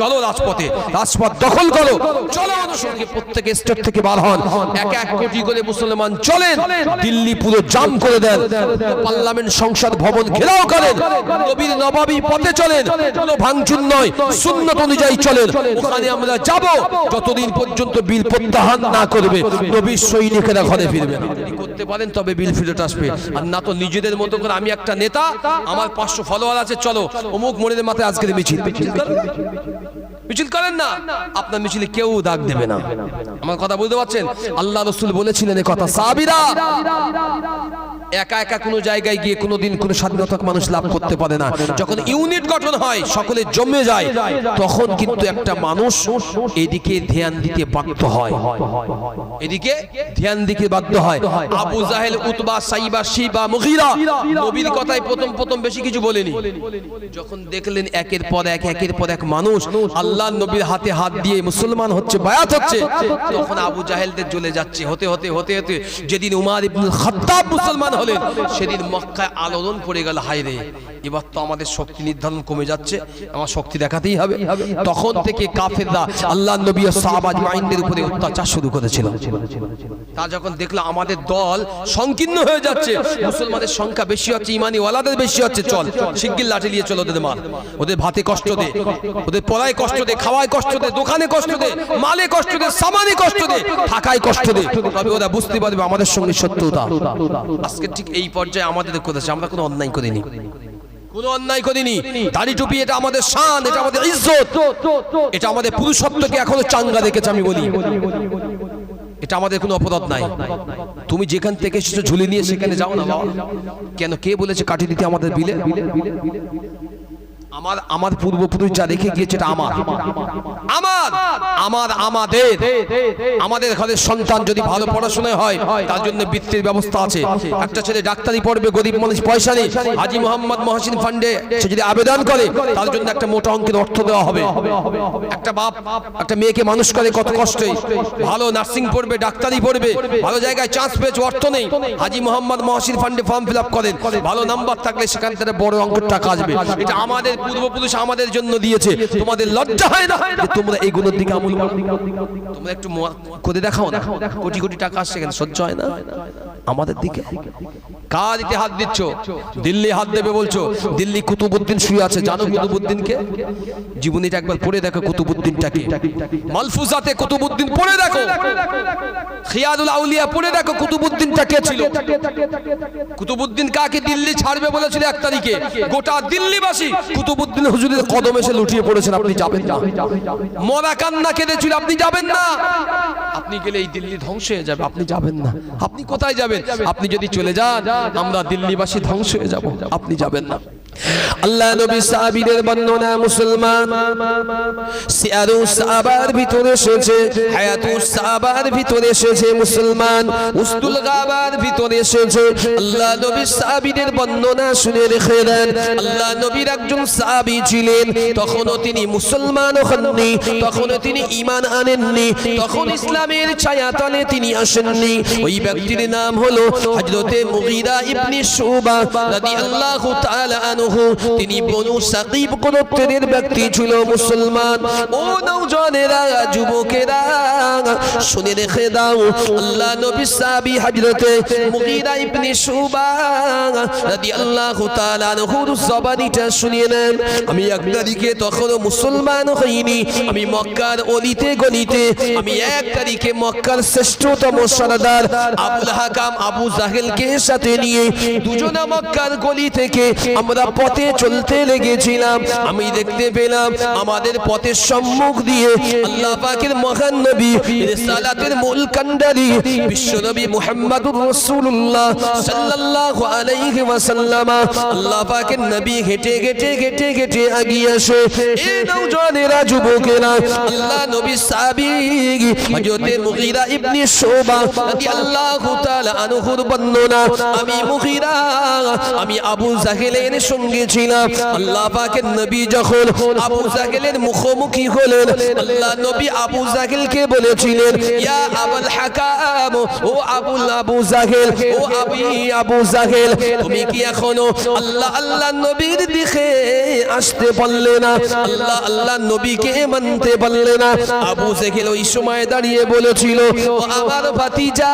চলো রাজপথে, রাজপথ দখল করো। চলো অনুসরণকে প্রত্যেক স্টেট থেকে বার হন। এক এক কোটি করে মুসলমান চলেন, দিল্লি পুরো জাম করে দেন। পার্লামেন্ট সংসদ ভবন ঘেরাও করেন। নবীর নবাবী পথে চলেন, কোনো ভাঙচুর নয়, সুন্নত অনুযায়ী চলেন। ওখানে আমরা যাব, যতদিন পর্যন্ত বিল প্রত্যাহার না করবে নবীর সৈনিকেরা ঘরে ফিরবে। করতে পারেন, তবে বিল ফেরত আসবে। আর না তো নিজেদের মতো করে আমি একটা নেতা, আমার পাঁচশো ফলোয়ার আছে, চলো, অমুক মনের মাথায় আজকের মিছিল। মিছিল করেন। না। আপনার মিছিলে কেউ দাগ দেবে না। আমার কথা বুঝতে পারছেন? আল্লাহ রসুল বলেছিলেন কথা। সাবিরা একা একা কোনো জায়গায় গিয়ে কোনোদিন কোনো স্বাধীনতা মানুষ লাভ করতে পারে না। যখন ইউনিট গঠন হয়, সকলে জমে যায়, তখন কিন্তু একটা মানুষ এদিকে ধ্যান দিতে বাধ্য হয়। এদিকে ধ্যান দিতে বাধ্য হয়। আবু জাহেল, উতবা, সাইবা, শিবা, মুগিরা নবীর কথায় প্রথম প্রথম বেশি কিছু বলেনি। যখন দেখলেন একের পর এক, একের পর এক মানুষ আল্লাহ নবীর হাতে হাত দিয়ে মুসলমান হচ্ছে, বায়াত হচ্ছে, তখন আবু জাহেলদের জ্বলে যাচ্ছে, হতে হতে হতে হতে, যেদিন উমার ইবনুল খাত্তাব মুসলমান হলেন সেদিন মক্কায় আলোড়ন পড়ে গেল হায়রে এবার তো আমাদের শক্তি নির্ধারণ কমে যাচ্ছে, আমার শক্তি দেখাতেই হবে। তখন থেকে কাফেররা আল্লাহ নবী ও সাহাবাজ মাইন্ডের উপরে অত্যাচার শুরু করেছিল। তা যখন দেখল আমাদের দল সংকীর্ণ হয়ে যাচ্ছে মুসলমানের সংখ্যা বেশি হচ্ছে ইমানি ওয়ালাদের বেশি হচ্ছে, চল, শিগগির লাঠি নিয়ে চল ওদের মার ওদের ভাতে কষ্ট দে, ওদের পড়ায় কষ্ট দে, খাওয়ায় কষ্ট দে, দোকানে কষ্ট দে, মালে কষ্ট দে, সামানে কষ্ট দে, থাকায় কষ্ট দে। তবে ওরা বুঝতে পারবে আমাদের সঙ্গে সত্যতা। আজকে ঠিক এই পর্যায়ে আমাদের করেছে আমরা কোনো অন্যায় করিনি। কোনো অন্যায় করিনি। দাড়ি টুপি এটা আমাদের শান, এটা আমাদের ইজ্জত। এটা আমাদের পুরুষত্বকে এখনও চাঙ্গা দেখেছে আমি বলি। এটা আমাদের কোনো অপরাধ নাই। তুমি যেখান থেকে এসেছ ঝুলি নিয়ে সেখানে যাও না কেন? কে বলেছে কাটি দিতে আমাদের বিলে? আমার আমার পূর্বপুরুষ যা রেখে গিয়েছে এটা আমার। আমার আমার, আমাদের। আমাদের ঘরের সন্তান যদি ভালো পড়াশোনায় হয়, তার জন্য বৃত্তির ব্যবস্থা আছে। একটা ছেলে ডাক্তারি পড়বে, গরিব মানুষ পয়সা নেই। হাজি মোহাম্মদ মহাসিন ফান্ডে সে যদি আবেদন করে, তার জন্য একটা মোটা অঙ্কের অর্থ দেওয়া হবে। একটা বাপ, একটা মেয়েকে মানুষ করে কত কষ্টে। ভালো নার্সিং পড়বে, ডাক্তারি পড়বে, ভালো জায়গায় চান্স পেয়েছে, অর্থ নেই। হাজি মোহাম্মদ মহাসিন ফান্ডে ফর্ম ফিল করেন। ভালো নাম্বার থাকলে সেখান থেকে বড় অঙ্কের টাকা আসবে। এটা আমাদের পূর্বপুরুষ আমাদের জন্য দিয়েছে। তোমাদের লজ্জা হয় না যে তোমরা এইগুলোর দিকে আমল করো? তোমরা একটু করে দেখাও না। কোটি কোটি টাকা আসছে কেন? সহ্য হয় না? আমাদের দিকে? কার দিতে হাত দিচ্ছ? দিল্লি হাত দেবে বলছো। দিল্লি কুতুবুদ্দিন শুয়ে আছে। জানো কুতুবুদ্দিনকে? জীবনীটা একবার পড়ে দেখো কুতুবুদ্দিনটাকে। মালফুজাতে কুতুবুদ্দিন পড়ে দেখো। খিয়াদুল আউলিয়া পড়ে দেখো কুতুবুদ্দিনটা কে ছিল? কুতুবুদ্দিন কাকে দিল্লি ছাড়বে বলেছিল এক তারিখে? গোটা দিল্লিবাসী কুতুবুদ্দিন হুজুরের কদম এসে লুটিয়ে পড়েছেন, আপনি যাবেন না। মরা কান্না কেঁদেছিল, আপনি যাবেন না। আপনি গেলে এই দিল্লি ধ্বংস হয়ে যাবে, আপনি যাবেন না। আপনি কোথায় যাবেন? আপনি যদি চলে যান, আমরা দিল্লিবাসী ধ্বংস হয়ে যাব, আপনি যাবেন না। আল্লাহ নবী সাহাবীদের বর্ণনা মুসলমান সিয়ারু সাহাবার ভিতরে এসেছে হায়াতু সাহাবার ভিতরে এসেছে মুসলমান উস্তুল গাবার ভিতরে এসেছে। আল্লাহ নবী সাহাবীদের বর্ণনা শুনে রেখে দেন, আল্লাহ নবীর একজন সাহাবী ছিলেন, তখনও তিনি মুসলমান হননি, তখনও তিনি ঈমান আনেননি, তখন ইসলামের ছায়াতলে তিনি আসেননি। ওই ব্যক্তির নাম হলো হযরতে মুগীরা ইবনে শুবা রাদিয়াল্লাহু তাআলা আনহু। তিনি বনু সাকিব গোত্রের ব্যক্তি ছিল মুসলমান। ও নওজনেরা যুবকেরা শুনে রেখে দাও। আল্লাহ নবী সাহাবী হযরতে মুগীরা ইবনে শুবা রাদিয়াল্লাহু তাআলা আনহুর জবানিটা শুনিয়ে নেন। আমি এক তারিখে তখনও মুসলমান হইনি। আমি মক্কার অলিতে গলিতে, আমি এক তারিখে মক্কার শ্রেষ্ঠতম সরদার আবুল হাকাম আবু জাহেলকে সাথে নিয়ে দুজনা মক্কার গলি থেকে আমরা পথে চলতে লেগেছিলাম। আমি দেখতে পেলাম আমাদের পথের সম্মুখ দিয়ে আল্লাহ পাকের মহান নবী রিসালাতের মূল কান্ডারি বিশ্বনবী মুহাম্মদুর রাসূলুল্লাহ সাল্লাল্লাহু আলাইহি ওয়াসাল্লাম। আল্লাহ পাকের নবী হেঁটে হেঁটে হেঁটে হেঁটে আগিয়ে আসে। এ নওজনেরা যুবকেরা আল্লাহ নবী সাহাবী হযরতে মুগীরা ইবনে শুবা রাদিয়াল্লাহু তাআলা আনহুর বর্ণনা আমি মুগীরা আমি আবু জাহেলের সঙ্গে ছিলাম। আল্লাহ পাকের নবী যখন আবু জাহেলের মুখোমুখি হলেন আল্লাহ নবী আবু জাহেলকে বলেছিলেন, ইয়া আবুল হাকাম, ও আবুল আবু জাহেল, ও আবি আবু জাহেল, তুমি কি এখনও আল্লাহ আল্লাহ নবীর দিকে আসতে পারলে না? আল্লাহ আল্লাহ নবীকে মানতে পারলে না? আবু জাহেল ওই সময় দাঁড়িয়ে বলেছিল, ও আমার ভাতিজা,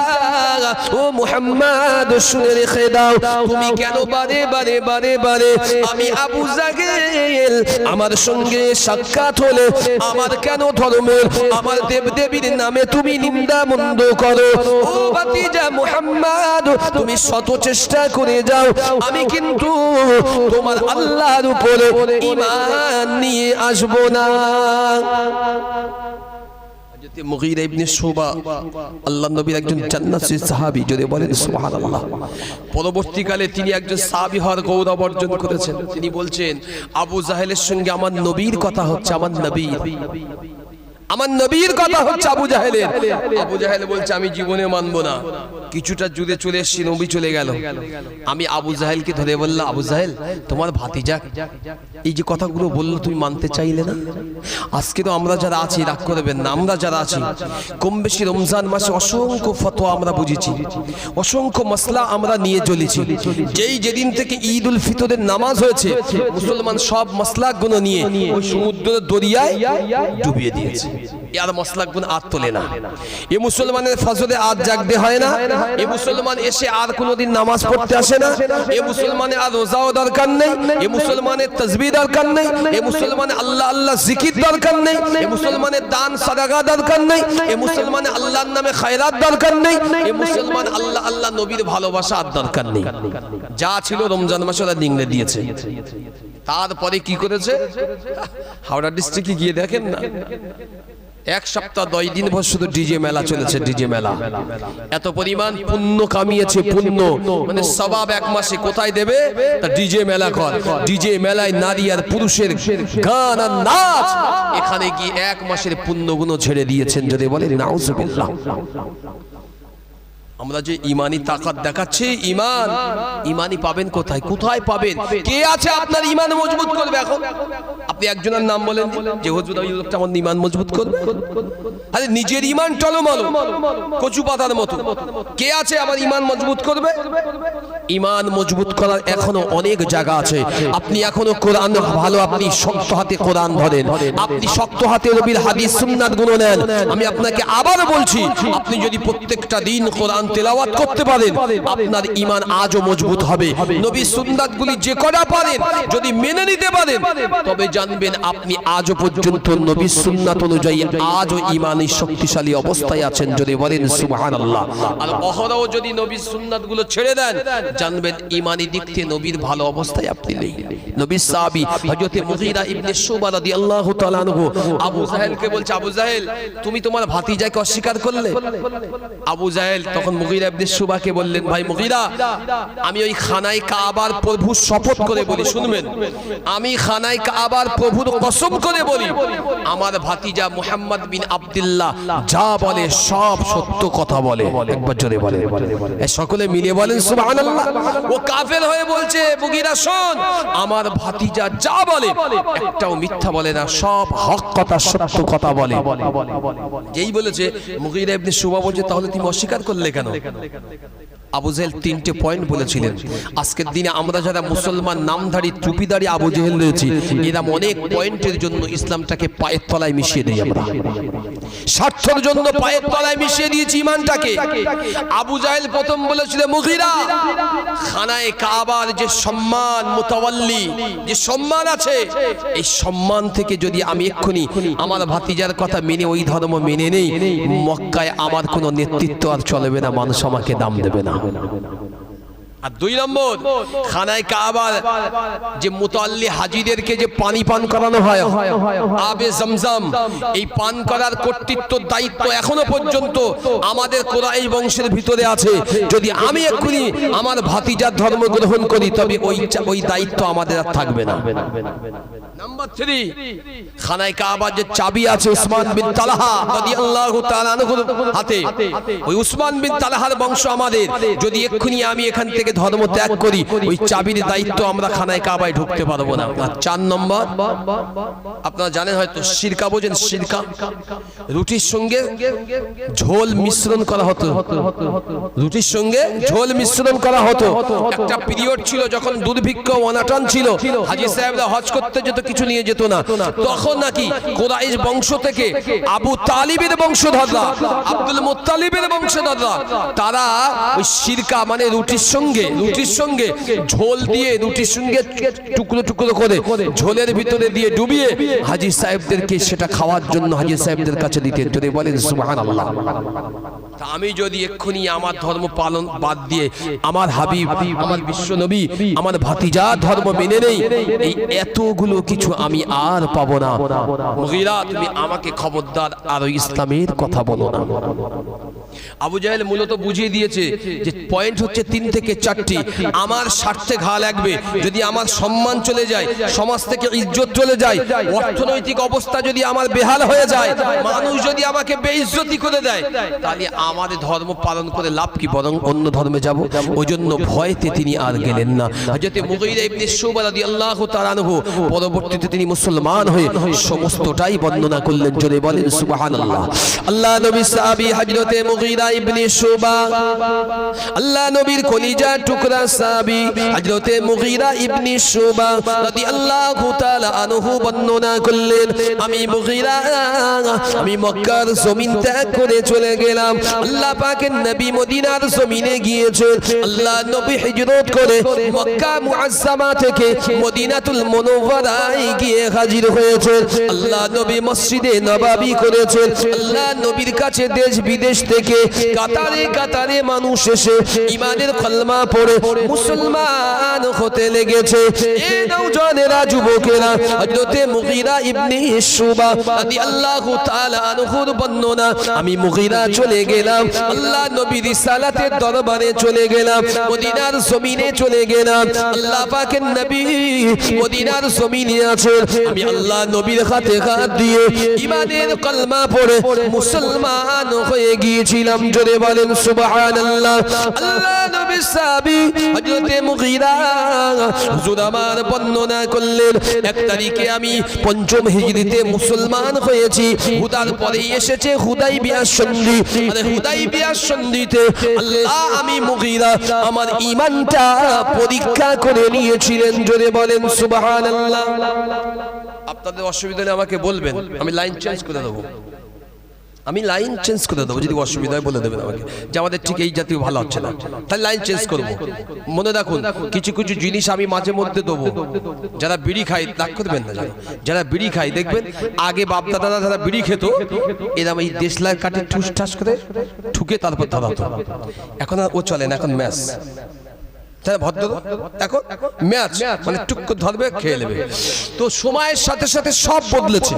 ও মুহাম্মদ, শুনে রেখে দাও, তুমি কেন বারে বারে বারে বারে আমি আবু জাহেল, আমার সঙ্গে সাক্ষাৎ হলে আমার কেন ধর্মের, আমার দেব দেবীর নামে তুমি নিন্দা মন্দ করো। ও মুহাম্মদ, তুমি শত চেষ্টা করে যাও। আমি কিন্তু তোমার আল্লাহর উপরে ঈমান নিয়ে আসব না। পরবর্তীকালে তিনি একজন গৌরব অর্জন করেছেন। তিনি বলছেন, আবু জাহেলের সঙ্গে আমার নবীর কথা হচ্ছে, আমার নবীর আমার নবীর কথা হচ্ছে আবু জাহেলের। আবু জাহেল বলছে আমি জীবনে মানবো না। কিছুটা জুড়ে চলে এসছি নবী চলে গেল। আমি আবু জাহেলকে ধরে বললাম আবু জাহেল তোমার ভাতিজা এই যে কথাগুলো বলল তুমি মানতে চাইলে না? আজকে তো আমরা যারা আছি রাগ করবেন না আমরা যারা আছি কম বেশি রমজান মাসে অসংখ্য ফতোয়া আমরা বুঝেছি। অসংখ্য মশলা আমরা নিয়ে চলেছি। যেই যেদিন থেকে ঈদ উল ফিতরের নামাজ হয়েছে মুসলমান সব মশলাগুলো নিয়ে ওই সমুদ্র দরিয়ায় ডুবিয়ে দিয়েছে। আর মশলাগুলো আর তোলে না। এ মুসলমানের ফজলে আর জাগতে হয় না। এ মুসলমান এসে আর কোনোদিন নামাজ পড়তে আসে না। এ মুসলমানের আর রোজাও দরকার নেই। এ মুসলমানের তসবি দরকার নেই। এ মুসলমানের আল্লাহ আল্লাহ জিকির দরকার নেই। এ মুসলমানের দান সাদাগা দরকার নেই। এ মুসলমানের আল্লাহর নামে খায়রাত দরকার নেই। এ মুসলমান আল্লাহ আল্লাহ নবীর ভালোবাসা আর দরকার নেই। যা ছিল রমজান মাসে ওরা নিংড়ে দিয়েছে। তারপরে কি করেছে? হাওড়া ডিস্ট্রিক্টে গিয়ে দেখেন না। এক সপ্তাহ দশ দিন ভর শুধু ডিজে মেলা চলেছে ডিজে মেলা। এত পরিমাণ পুণ্য কামিয়েছে, পুণ্য। মানে সবাব এক মাসে কোথায় দেবে? তা ডিজে মেলা কর ডিজে মেলায় নারী আর পুরুষের গান আর নাচ। এখানে গিয়ে এক মাসের পুণ্যগুলো ছেড়ে দিয়েছেন যদি বলে নাউজুবিল্লাহ। আমরা যে ইমানি তাকাত দেখাচ্ছি, ইমান। ইমানি পাবেন কোথায়? কোথায় পাবেন? কে আছে আপনার ইমান মজবুত করবে এখন? আপনি একজনের নাম বলেন যে হুজুর ওই লোকটা আমার ইমান মজবুত করবে? আরে নিজের ইমান টলমলো, কচু পাতার মতো। কে আছে আমার ইমান মজবুত করবে? ইমান মজবুত করার এখনও অনেক জায়গা আছে। আপনি এখনও কোরআন ভালো, আপনি শক্ত হাতে কোরআন ধরেন। আপনি শক্ত হাতে নবীর হাদিস, সুন্নাতগুলো নেন। আমি আপনাকে আবার বলছি, আপনি যদি প্রত্যেকটা দিন কোরআন তেলাওয়াত করতে পারেন। আপনার ইমান আজও মজবুত হবে। নবী সুন্নাত গুলি যে করা পারেন যদি মেনে নিতে পারেন তবে জানবেন আপনি আজও পর্যন্ত নবী সুন্নাত অনুযায়ী আজও ইমানি শক্তিশালী অবস্থায় আছেন যদি বলেন সুবহানাল্লাহ। আর অহরহ যদি নবী সুন্নাতগুলো ছেড়ে দেন জানবেন ইমানি দিক থেকে নবীর ভালো অবস্থায় আপনি নেই। নবী সাহাবী হযরতে মুগীরা ইবনে শুবা রাদিয়াল্লাহু তাআলা আনহু আবু জাহেলকে বলছে আবু জাহেল তুমি তোমার ভাতিজাকে অস্বীকার করলে? আবু জাহেল তখন মুগীরা ইবনে শুবাকে বললেন, ভাই মুগীরা, আমি ওই খানায় কাবার প্রভু শপথ করে বলি, শুনবেন? আমি খানায় কাবার প্রভুর কসম করে বলি, আমার ভাতিজা মুহাম্মদ বিন আব্দুল্লাহ যা বলে সব সত্য কথা বলে। একবার জোরে বলে সকলে মিলে বলেন, সুবহানাল্লাহ। ও কাফের হয়ে বলছে, মুগীরা, শোন, আমার ভাতিজা যা বলে, একটাও মিথ্যা বলে না, সব হক কথা, সত্য কথা বলে। যেই বলেছে, মুগীরা ইবনে শুবা বলছে, তাহলে তুমি অস্বীকার করলে কেন? Tecano. Tecano. আবু জেহেল তিনটে পয়েন্ট বলেছিলেন। আজকের দিনে আমরা যারা মুসলমান, নামধারী টুপিদারি আবু জেহেল রয়েছি এরা অনেক পয়েন্টের জন্য ইসলামটাকে পায়ের তলায় মিশিয়ে দেই আমরা। স্বার্থের জন্য পায়ের তলায় মিশিয়ে দিয়েছি ইমানটাকে। আবু জাহেল প্রথম বলেছিল, মুগিরা, খানায় কাবার যে সম্মান মুতাওয়াল্লি, যে সম্মান আছে, এই সম্মান থেকে যদি আমি এক্ষুনি আমার ভাতিজার কথা মেনে, ওই ধর্ম মেনে নেই, মক্কায় আমার কোনো নেতৃত্ব আর চলবে না, মানুষ আমাকে দাম দেবে না। আর দুই নম্বর, খানায় কাবার যে মুতাল্লি হাজিদেরকে যে পানি পান করানো হয়, আবে জমজম, এই পান করার কর্তৃত্ব, দায়িত্ব এখনও পর্যন্ত আমাদের কোরআই বংশের ভিতরে আছে। যদি আমি এক্ষুনি আমার ভাতিজার ধর্ম গ্রহণ করি, তবে ওই ওই দায়িত্ব আমাদের আর থাকবে না। Number three. খানায় কাবার যে চাবি আছে উসমান বিন তালাহা রাদিয়াল্লাহু তাআলা হাতে ওই উসমান বিন তালাহার বংশ আমাদের। যদি এক্ষুনি আমি এখান থেকে ধর্ম ত্যাগ করি ওই চাবির দায়িত্ব আমরা খানায় কাবায় ঢুকতে পারব না। আর চার নম্বর আপনারা জানেন হয়তো সিরকা বোঝেন সিরকা। রুটির সঙ্গে ঝোল মিশ্রণ করা হতো। রুটির সঙ্গে ঝোল মিশ্রণ করা হতো। একটা পিরিয়ড ছিল যখন দুর্ভিক্ষ অনাটন ছিল। হাজি সাহেবরা হজ করতে যেত কিছু নিয়ে যেত না। তখন নাকি কোরাইশ বংশ থেকে আবু তালিবের বংশধররা, আব্দুল মুত্তালিবের বংশধররা, তারা ওই সিরকা মানে রুটির সঙ্গে রুটির সঙ্গে ঝোল দিয়ে রুটির সঙ্গে টুকরো টুকরো করে ঝোলের ভিতরে দিয়ে ডুবিয়ে হাজি সাহেবদেরকে সেটা খাওয়ার জন্য হাজি সাহেবদের কাছে দিতেন যদি বলেন, সুবহানাল্লাহ। তা আমি যদি এক্ষুনি আমার ধর্ম পালন বাদ দিয়ে আমার হাবিব, আমার বিশ্ব নবী, আমার ভাতিজা ধর্ম মেনে নেই, এই এতগুলো কিছু আমি আর পাব না। মুগিরা তুমি আমাকে খবরদার আর ইসলামের কথা বলো না। আবু জাহেল মূলত বুঝিয়ে দিয়েছে যে পয়েন্ট হচ্ছে তিন থেকে চারটি। আমার স্বার্থে ঘা লাগবে। যদি আমার সম্মান চলে যায়, সমাজ থেকে ইজ্জত চলে যায়, অর্থনৈতিক অবস্থা যদি আমার বেহাল হয়ে যায়, মানুষ যদি আমাকে বেইজ্জতি করে দেয়, তাহলে আমাদের ধর্ম পালন করে লাভ কি? বরং অন্য ধর্মে যাব। ওই জন্য ভয়তে তিনি আর গেলেন না। হযরত মুগীরা ইবনে শুবা রাদিয়াল্লাহু তাআলা আনহু পরবর্তীতে তিনি মুসলমান হয়ে সমস্তটাই বর্ণনা করলেন। জোরে বলেন, সুবহানাল্লাহ। আল্লাহ নবী সাহাবী হযরতে মুগীরা ইবনে শুবা। আল্লাহ নবীর কলিজা টুকরা সাহাবী হযরতে মুগীরা ইবনে শুবা রাদিয়াল্লাহু তাআলা আনহু বর্ণনা করলেন, আমি মুগীরা, আমি মক্কার জমিন ত্যাগ করে চলে গেলাম। আল্লাহ পাকের নবী মদিনার জমিনে গিয়েছেন। আল্লাহ নবী হিজরত করে মক্কা মুআজ্জামা থেকে মদিনাতুল মুনাওয়ারায় গিয়ে হাজির হয়েছেন। আল্লাহ নবী মসজিদে নবাবী করেছেন। আল্লাহ নবীর কাছে দেশ বিদেশ থেকে কাতারে কাতারে মানুষ এসে ইমানের কলমা পড়ে মুসলমান হতে লেগেছে। এ নওজওয়ানেরা যুবকেরা, হযরতে মুগীরা ইবনে শুবা রাদিয়াল্লাহু তাআলা আনহুর বর্ণনা। আমি মুগীরা চলে গেলাম, আল্লাহ নবী রিসালাতের দরবারে চলে গেলাম, মদিনার জমিনে চলে গেলাম। আল্লাহ পাকের নবী মদিনার জমিনে আছেন। আমি আল্লাহ নবীর হাতে হাত দিয়ে ইমানের কলমা পড়ে মুসলমান হয়ে গিয়েছিলাম জোরে বলেন, সুবহানাল্লাহ। আল্লাহ আমার পঞ্চম মুসলমান হয়েছি মানে আমার পরীক্ষা করে নিয়েছিলেন, জোরে বলেন, সুবহানাল্লাহ। আপনাদের অসুবিধা আমাকে বলবেন, আমি লাইন চেঞ্জ করে দেবো। আমি লাইন চেঞ্জ করে দেবো, যদি অসুবিধা বলে দেবেন আমাকে। যে আমাদের ঠিক এই জাতীয় ভালো হচ্ছে না। তাহলে লাইন চেঞ্জ করব। মনে রাখুন, কিছু কিছু জিনিস আমি মাঝে মধ্যে দেবো। যারা বিড়ি খায়, রাগ করবেন না। যারা বিড়ি খায়, দেখবেন আগে বাপ দাদারা যারা বিড়ি খেত এরকম এই দেশলার কাটে ঠুস ঠাস করে ঠুকে তারপর ধরা এখন আর ও চলে না, এখন ম্যাচ। ভদ্র ম্যাচ মানে ধরবে, খেয়ে নেবে। তো সময়ের সাথে সাথে সব বদলেছে।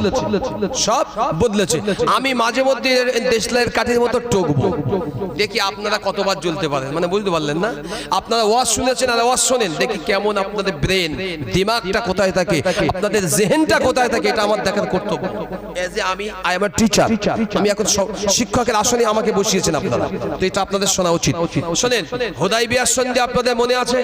সব বদলেছে। আমি মাঝে মধ্যে দেশলাইয়ের কাঠের মতো টকবো। দেখি আপনারা কতবার জ্বলতে পারেন। মানে বুঝতে পারলেন না? আপনারা ওয়াজ শুনেছেন, আর ওয়াজ শোনেন। দেখি কেমন আপনাদের ব্রেন। দিমাগটা কোথায় থাকে? আপনাদের জেহেনটা কোথায় থাকে? এটা আমার দেখার কর্তব্য। এজ এ আমি আই এম টিচার আমি এখন শিক্ষকের আসনে আমাকে বসিয়েছেন আপনারা। তো এটা আপনাদের শোনা উচিত। শোনেন হোদাই বিয়ার সন্ধে আপনাদের মনে আছে।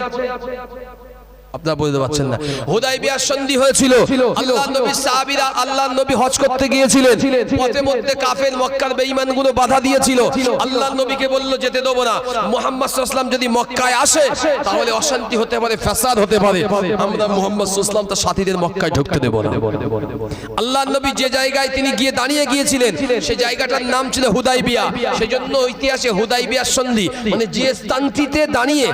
আপনারা বলতে পারছেন না। হুদাই বিয়ার সন্ধি হয়েছিল। আল্লাহ নবী সাহাবীরা আল্লাহ নবী হজ করতে গিয়েছিলেন। পথে মধ্যে কাফের মক্কার বেঈমানগুলো বাধা দিয়েছিল। আল্লাহ নবীকে বলল যেতে দেবো না। মুহাম্মদ সাল্লাল্লাহু আলাইহি যদি মক্কায় আসে তাহলে অশান্তি হতে পারে ফ্যাসাদ হতে পারে। আমরা মুহাম্মদ সাল্লাল্লাহু তার সাথীদের মক্কায় ঢুকতে দেব না। আল্লাহ নবী যে জায়গায় তিনি গিয়ে দাঁড়িয়ে গিয়েছিলেন সেই জায়গাটার নাম ছিল হুদাইবিয়া। সেজন্য ইতিহাসে হুদাইবিয়ার সন্ধি মানে যে স্থানটিতে দাঁড়িয়ে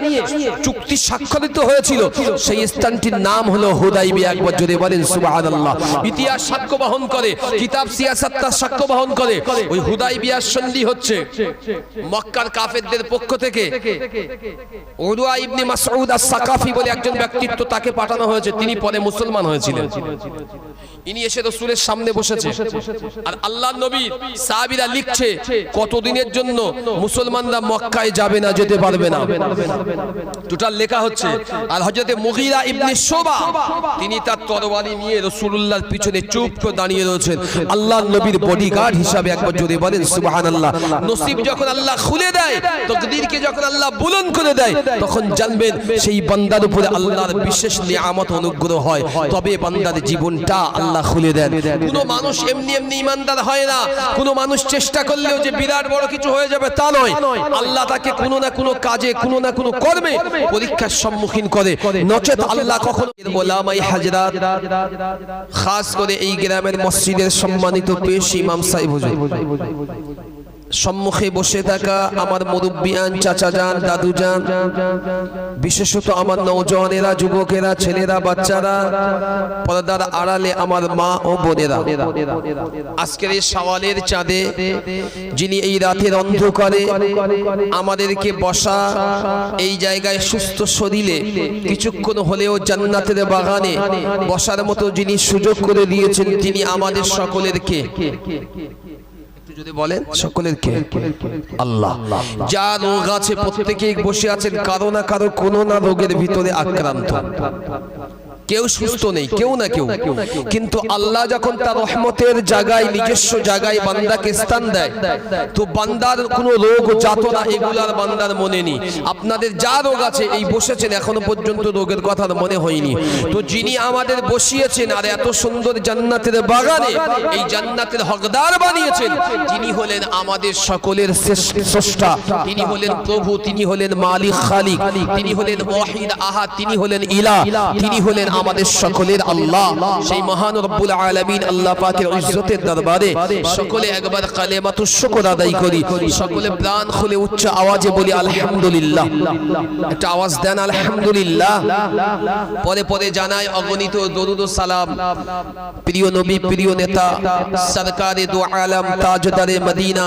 চুক্তি স্বাক্ষরিত হয়েছিল সেই স্থানটির নাম হলো হুদাইবিয়া। একবার যদি বলেন, সুবহানাল্লাহ। ইতিহাস সাক্ষ্য বহন করে, কিতাব সিয়াসাত তার সাক্ষ্য বহন করে, ওই হুদাইবিয়ার সন্ধি হচ্ছে মক্কার কাফেরদের পক্ষ থেকে। উরওয়া ইবনে মাসউদ আস-সাকাফি বলে একজন ব্যক্তিত্ব তাকে পাঠানো হয়েছে, তিনি পরে মুসলমান হয়েছিলেন। ইনি এসে রসুলের সামনে বসেছে। আর আল্লাহ নবী লিখছে, কতদিনের জন্য মুসলমানরা মক্কায় যাবে না, যেতে পারবে না? টোটাল লেখা হচ্ছে, আর হযরতে মুগী মুগিরা ইবনে শোবা। তিনি তার তরবারি নিয়ে রাসূলুল্লাহর পিছনে চুপ করে দাঁড়িয়ে রয়েছেন। আল্লাহ নবীর বডিগার্ড হিসাবে একবার জোরে বলেন, সুবহানাল্লাহ। নসিব যখন আল্লাহ খুলে দেয়, তকদীরকে যখন আল্লাহ বুলন্দ করে দেয়, তখন জানবেন সেই বান্দার উপরে আল্লাহর বিশেষ নিয়ামত অনুগ্রহ হয়। তবে বান্দার জীবনটা আল্লাহ খুলে দেন। কোনো মানুষ এমনি এমনি ইমানদার হয় না। কোনো মানুষ চেষ্টা করলেও যে বিরাট বড় কিছু হয়ে যাবে তা নয়। আল্লাহ তাকে কোনো না কোনো কাজে, কোনো না কোনো কর্মে পরীক্ষার সম্মুখীন করে। নচেত আল্লাহ কখনো ওলামাই হাজরাত, খাস করে এই গ্রামের মসজিদের সম্মানিত পেশ ইমাম সাহেব হুজুর। সম্মুখে বসে থাকা আমার মুরব্বিয়ান চাচা যান দাদু যান বিশেষত আমার নৌজওয়ানেরা, যুবকেরা, ছেলেরা, বাচ্চারা, পর্দার আড়ালে আমার মা ও বোনেরা। আজকের এই সওয়ালের চাঁদে যিনি এই রাতের অন্ধকারে আমাদেরকে বসা এই জায়গায় সুস্থ শরীরে কিছুক্ষণ হলেও জান্নাতের বাগানে বসার মতো যিনি সুযোগ করে দিয়েছেন, তিনি আমাদের সকলের কে একটু যদি বলেন সকলের কে? আল্লাহ। যা রোগ আছে প্রত্যেকেই বসে আছেন কারও না কারও কোনো না রোগের ভিতরে আক্রান্ত। কেউ সুস্থ নেই কেউ না কেউ কিন্তু আল্লাহ যখন তার রহমতের জায়গায় নিজস্ব জায়গায় বান্দাকে স্থান দেয় তো বান্দার কোনো রোগ যাতনা এগুলার বান্দার মনে নেই। আপনাদের যা রোগ আছে এই বসেছেন এখনও পর্যন্ত রোগের কথা মনে হয়নি। তো যিনি আমাদের বসিয়েছেন আর এত সুন্দর জান্নাতের বাগানে এই জান্নাতের হকদার বানিয়েছেন তিনি হলেন আমাদের সকলের শ্রেষ্ঠ স্রষ্টা। তিনি হলেন প্রভু তিনি হলেন মালিক খালিক। তিনি হলেন ওয়াহিদ আহাদ তিনি হলেন ইলা তিনি হলেন আমাদের সকলের আল্লাহ, সেই মহান রব্বুল আলামিন আল্লাহ পাকের ইজ্জতের দরবারে সকলে একবার কালেমাতু শুকর আদায় করি। সকলে প্রাণ খুলে উচ্চ আওয়াজে বলি, আলহামদুলিল্লাহ। একটা আওয়াজ দেন, আলহামদুলিল্লাহ। পরে পরে জানায়, অগণিত দরুদ সালাম। প্রিয় নবী, প্রিয় নেতা, সরকারে দু আলম, তাজদারে মদিনা,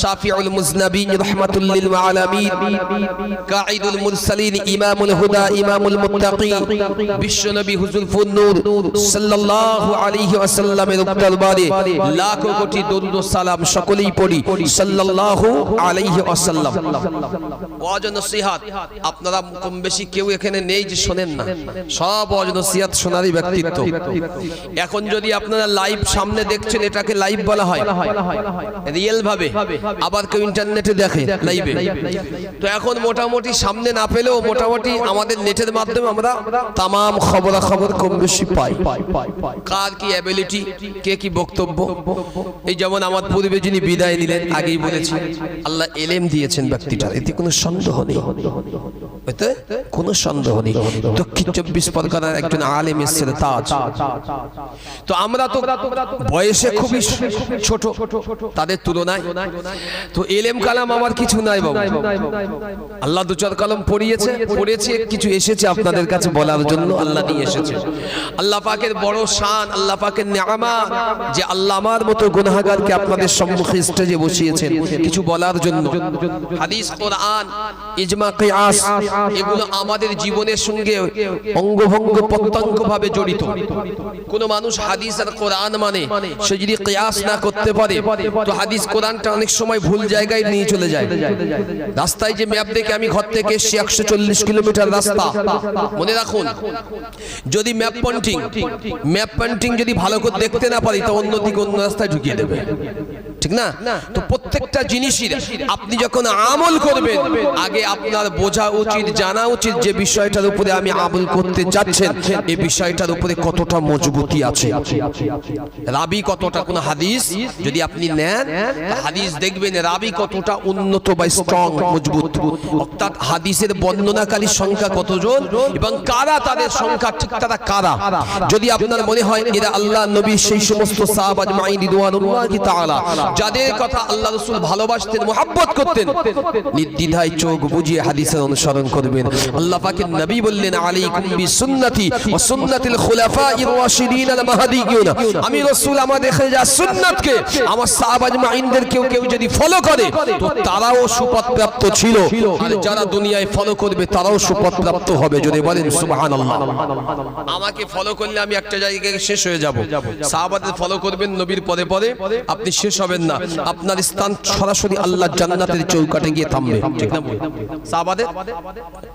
শাফিউল মুজনবিন রাহমাতুল লিল আলামিন, কাঈদুল মুরসালিন, ইমামুল হুদা, ইমামুল মুত্তাকিন বিশ্বনবী হুজুর সাল্লাল্লাহু আলাইহি ওয়াসাল্লামের দরবারে কোটি দরুদ ও সালাম সকলেই পড়ি, সাল্লাল্লাহু আলাইহি ওয়াসাল্লাম। আপনারা কম বেশি কেউ এখানে নেই যে না। সব শোনারই ব্যক্তিত্ব। এখন যদি আপনারা লাইভ সামনে দেখছেন, এটাকে লাইভ বলা হয়। রিয়েল ভাবে। আবার কেউ ইন্টারনেটে দেখে লাইভে। তো এখন মোটামুটি সামনে না পেলেও মোটামুটি আমাদের নেটের মাধ্যমে আমরা তামাম খবরাখবর কম বেশি পাই কার কি অ্যাবিলিটি কে কি বক্তব্য? এই যেমন আমার পূর্বে যিনি বিদায় নিলেন আগেই বলেছি আল্লাহ এলেম দিয়েছেন ব্যক্তিটা এতে কোনো সন্দেহ নেই। এলেম কালাম আমার কিছু আল্লাহ পড়িয়েছে, পড়েছে, কিছু এসেছে আপনাদের কাছে বলার জন্য, আল্লাহ নিয়ে এসেছে। আল্লাহ পাকের বড় শান, আল্লাহ পাকের নিয়ামা, যে আল্লাহ আমার মতো গুনাহগারকে আপনাদের সম্মুখে স্টেজে বসিয়েছেন, কিছু বলার জন্য। হাদিস, কোরআন, ইজমা, কিয়াস এগুলো আমাদের জীবনের সঙ্গে অঙ্গভঙ্গ প্রত্যঙ্গ ভাবে জড়িত। কোন মানুষ হাদিস আর কোরআন মানে সে যদি কিয়াস না করতে পারে তো হাদিস কোরআনটা অনেক সময় ভুল জায়গায় নিয়ে চলে যায়। রাস্তায় যে ম্যাপ দেখে আমি ঘর থেকে এসছি একশো চল্লিশ কিলোমিটার রাস্তা। মনে রাখুন যদি ম্যাপ পয়েন্টিং ম্যাপ পয়েন্টিং যদি ভালো করে দেখতে না পারি তো অন্যদিকে অন্য রাস্তায় ঢুকিয়ে দেবে। ঠিক না? তো প্রত্যেকটা জিনিসই আপনি যখন আমল করবেন আগে আপনার বোঝা উচিত জানা উচিত যে বিষয়টার উপরে আমি আমল করতে যাচ্ছেন এই বিষয়টার উপরে কতটা মজবুতি আছে? রাবি কতটা? কোন হাদিস? যদি আপনি নেন হাদিস দেখবেন রাবি কতটা উন্নত বা স্ট্রং মজবুত। অর্থাৎ হাদিসের বর্ণনাকারী সংখ্যা কতজন এবং কারা তাদের সংখ্যা ঠিক তারা কারা? যদি আপনার মনে হয় এরা আল্লাহ নবী সেই সমস্ত সাহাবাজ মাই রিদওয়ানুল্লাহি তাআলা। যাদের কথা আল্লাহ রসুল ভালোবাসতেন, মোহাব্বত করতেন, নির্দ্বিধায় চোখ বুজিয়ে হাদিসের অনুসরণ করবেন। আল্লাহ পাকের নবী বললেন, আলাইকুম বিসুন্নতি ওয়া সুন্নাতিল খুলাফাইর রাশিদিন আল মাহদিয়িন। আমি রাসূল আমার দেখে যা সুন্নাতকে, আমার সাহাবাজ মাইনদের কেউ কেউ যদি ফলো করে, তো তারাও সুপথ প্রাপ্ত ছিল। আর যারা দুনিয়ায় ফলো করবে, তারাও সুপথ প্রাপ্ত হবে। যদি বলেন, সুবহানাল্লাহ। আমাকে ফলো করলে আমি একটা জায়গায় শেষ হয়ে যাব। সাহাবাদের ফলো করবেন নবীর পদে পদে আপনি শেষ হবেন না। আপনার স্থান সরাসরি আল্লাহ জান্নাতের চৌকাটে গিয়ে থামবে। ঠিক না সাহাবাদের?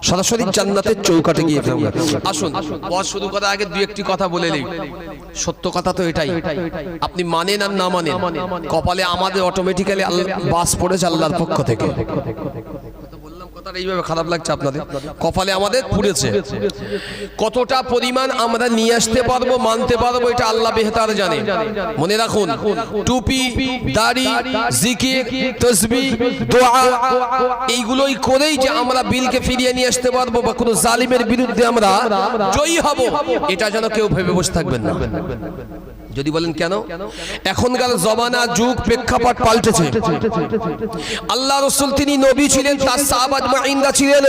সরাসরি জান্নাতের চৌকাটে গিয়ে থামবে। আসুন, বস শুরু করার আগে দুই একটি কথা বলে নেই। সত্য কথা তো এটাই। আপনি মানেন আর না মানেন, কপালে আমাদের অটোমেটিক্যালি বাস পড়েছে আল্লাহর পক্ষ থেকে। বললাম এইভাবে খারাপ লাগছে আপনাদের? কপালে আমাদের পুড়েছে। কতটা পরিমাণ আমরা নিয়ে আসতে পারব, মানতে পারব, এটা আল্লাহ বেহতার জানে। মনে রাখুন, টুপি, দাড়ি, জিকির, তসবি, দোয়া, এইগুলোই করেই যে আমরা বিলকে ফিরিয়ে নিয়ে আসতে পারব বা কোনো জালিমের বিরুদ্ধে আমরা জয়ী হব, এটা যেন কেউ ভেবে বসে থাকবেন না। যদি বলেন কেন? এখনকার জমানা যুগ প্রেক্ষাপট পাল্টেছে। আল্লাহ রসুল তিনি নবী ছিলেন তার সাহাবাত মাইন্দা ছিলেন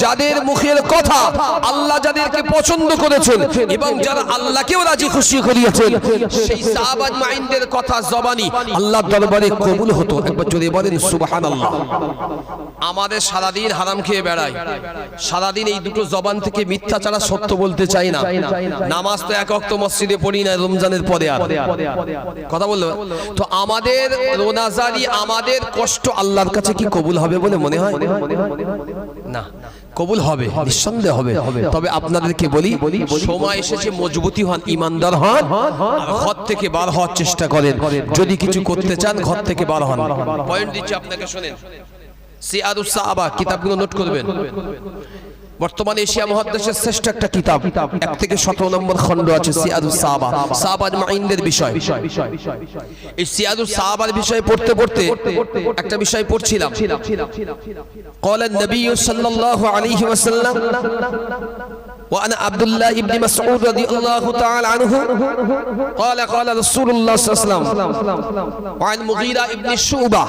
যাদের মুখের কথা আল্লাহ যাদেরকে পছন্দ করেছেন এবং যারা আল্লাহকেও রাজি খুশি করিয়েছেন সেই সাহাবাত মাইনদের কথা জবানি আল্লাহ দরবারে কবুল হতো। একবার জোরে বলেন সুবহানাল্লাহ। আমাদের সারাদিন হারাম খেয়ে বেড়ায়। সারাদিন এই দুটো জবান থেকে মিথ্যা ছাড়া সত্য বলতে চাই না। নামাজ তো এক অক্ত মসজিদে পড়ি না রমজানের পরে আর। কথা বলল? তো আমাদের রোনাজারি আমাদের কষ্ট আল্লাহর কাছে কি কবুল হবে বলে মনে হয়? না। কবুল হবে নিঃসন্দেহ হবে। তবে আপনাদেরকে বলি সময় এসেছে মজবুতি হন ইমানদার হন ঘর থেকে বার হওয়ার চেষ্টা করেন। যদি কিছু করতে চান ঘর থেকে বার হন। পয়েন্ট দিচ্ছি আপনাকে শোনেন। সিয়াদুস সাহাবা কিতাবগুলো নোট করবেন। বর্তমানে এশিয়া মহাদেশের শ্রেষ্ঠ একটা কিতাব এক থেকে সতেরো নম্বর খণ্ড আছে সিয়াদুস সাহাবা সাহাবাজ মাইনদের বিষয় এই সিয়াদুস সাহাবার বিষয়ে পড়তে পড়তে একটা বিষয় পড়ছিলাম قال النبي صلى الله عليه وسلم وأنا عبد الله بن مسعود رضي الله تعالى عنه قال قال رسول الله صلى الله عليه وسلم وعن مغيرة ابن الشعبة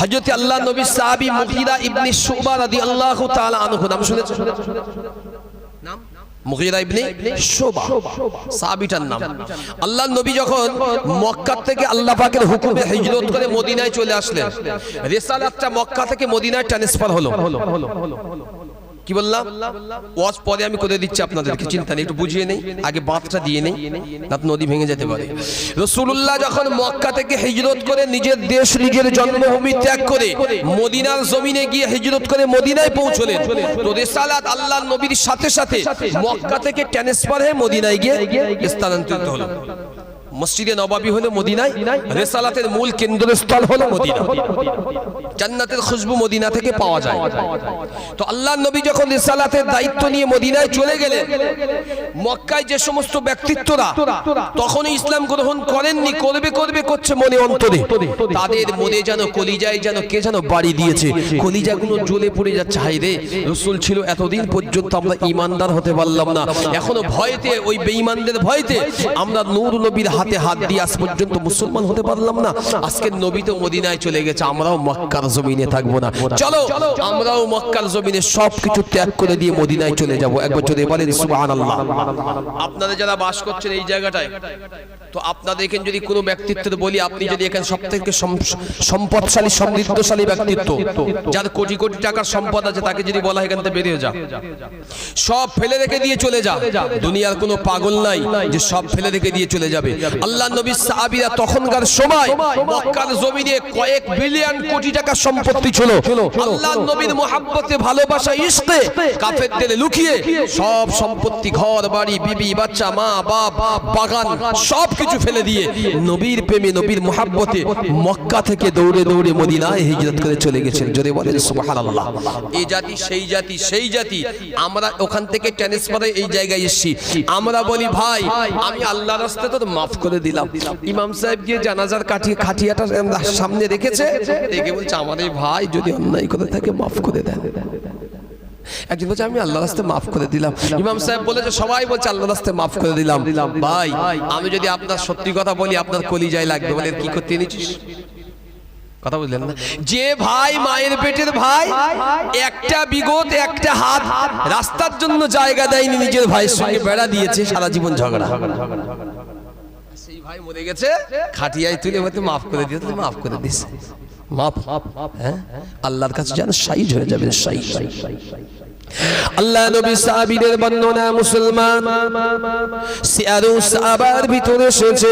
হযরত আল্লাহ নবী সাহাবী মুগীরা ইবনে শুবা রাদিয়াল্লাহু তাআলা আনহু নাম শুনেছেন নাম মুগীরা ইবনে শুবা সাহাবীটার নাম আল্লাহ নবী যখন মক্কা থেকে আল্লাহ পাকের হুকুমে হিজরত করে মদিনায় চলে আসলেন রিসালাতটা মক্কা থেকে মদিনায় ট্রান্সফার হলো কি বললাম? ওয়াজ পরে আমি করে দিচ্ছি আপনাদেরকে চিন্তা নেই, একটু বুঝিয়ে নেই। আগে বাঁধটা দিয়ে নেই না নদী ভেঙে যেতে পারে। রসুল্লাহ যখন মক্কা থেকে হিজরত করে নিজের দেশ, নিজের জন্মভূমি ত্যাগ করে মদিনার জমিনে গিয়ে হিজরত করে মদিনায় পৌঁছলেন, তো রেসালাত আল্লাহ নবীর সাথে সাথে মক্কা থেকে ট্রান্সফার হয়ে মদিনায় গিয়ে স্থানান্তরিত হলো। মসজিদে নবাবী হলো মদিনায়, রেসালাতের মূল কেন্দ্রস্থল হলো মদিনা। জান্নাতের খুশবু মদিনা থেকে পাওয়া যায়। তো আল্লাহ নবী যখন রিসালাতের দায়িত্ব নিয়ে মদিনায় চলে গেলেন, মক্কায় যে সমস্ত ব্যক্তিত্বরা তখনই ইসলাম গ্রহণ করেননি, করবে করবে, করছে মনে অন্তরে। তাদের মনে যেন কলিজায় যেন কে যেন বাড়ি দিয়েছে, কলিজাগুলো জ্বলে পড়ে যাচ্ছে। হাই রে, রসুল ছিল এতদিন পর্যন্ত আমরা ইমানদার হতে পারলাম না। এখনও ভয়তে, ওই বেঈমানদের ভয়তে আমরা নূর নবীর হাতে হাত দিয়ে আজ পর্যন্ত মুসলমান হতে পারলাম না। আজকে নবী তো মদিনায় চলে গেছে, আমরাও মক্কার জমিনে থাকব না। চলো, আমরাও মক্কার জমিনে সবকিছু ত্যাগ করে দিয়ে মদিনায় চলে যাব। একবার যদি বলেন, সুবহানাল্লাহ। আপনারা যারা বাস করছেন এই জায়গাটায়, তো আপনাদের এখানে যদি কোনো ব্যক্তিত্বের বলি, আপনি যদি এখানে সব থেকে সম্পদশালী, সমৃদ্ধশালী ব্যক্তিত্ব, যার কোটি কোটি টাকার সম্পদ আছে, তাকে যদি বলা হয়, এখান থেকে বেরিয়ে যা। সব ফেলে রেখে দিয়ে চলে যা। দুনিয়ার কোনো পাগল নাই যে সব ফেলে রেখে দিয়ে চলে যাবে। আল্লাহ নবী সাহাবীরা তখনকার সময় মক্কার জমিনে কয়েক বিলিয়ন কোটি টাকা সম্পত্তি ছিল। আল্লাহ নবীর মোহাব্বতে ভালোবাসা ইশকে কাফেরদের লুকিয়ে সব সম্পত্তি ঘর বাড়ি বিবি বাচ্চা মা বাপ বাগান সব কিছু ফেলে দিয়ে নবীর প্রেমে নবীর মোহাব্বতে মক্কা থেকে দৌড়ে দৌড়ে মদিনায় হিজরত করে চলে গেছেন। যদি বলেন সুবহানাল্লাহ। এই জাতি সেই জাতি সেই জাতি। আমরা ওখান থেকে ট্রান্সফারে এই জায়গায় এসেছি। আমরা বলি ভাই আমি আল্লাহ রাস্তায় তো মাফ করে দিলাম। ইমাম সাহেব গিয়ে জানাজার কাঠি খাটিয়াটা সামনে রেখেছে। রেখে বলছে এই ভাই যদি অন্যায় করে থাকে, মাফ করে দেন। একজন বলছে, আমি আল্লাহ রাস্তায় মাফ করে দিলাম। ইমাম সাহেব বলেছে, সবাই বলছে আল্লাহ রাস্তায় মাফ করে দিলাম। ভাই, আমি যদি আপনার সত্যি কথা বলি, আপনার কলিজায় লাগবে। বলে কি করতে এনেছিস? কথা বুঝলেন না? যে ভাই, মায়ের পেটের ভাই, একটা বিগত, একটা হাত রাস্তার জন্য জায়গা দেয়নি, নিজের ভাইয়ের সঙ্গে বেড়া দিয়েছে, সারা জীবন ঝগড়া। ভাই মরে গেছে তুলে হয়তো মাফ করে দিয়েছে মাফ করে দিস। মাফ হ্যাঁ? আল্লাহর কাছে যেন সাইজ হয়ে যাবে সাইজ আল্লাহ নবী সাহাবীদের বর্ণনা মুসলমান, সিয়ারু সাহাবার ভিতরে এসেছে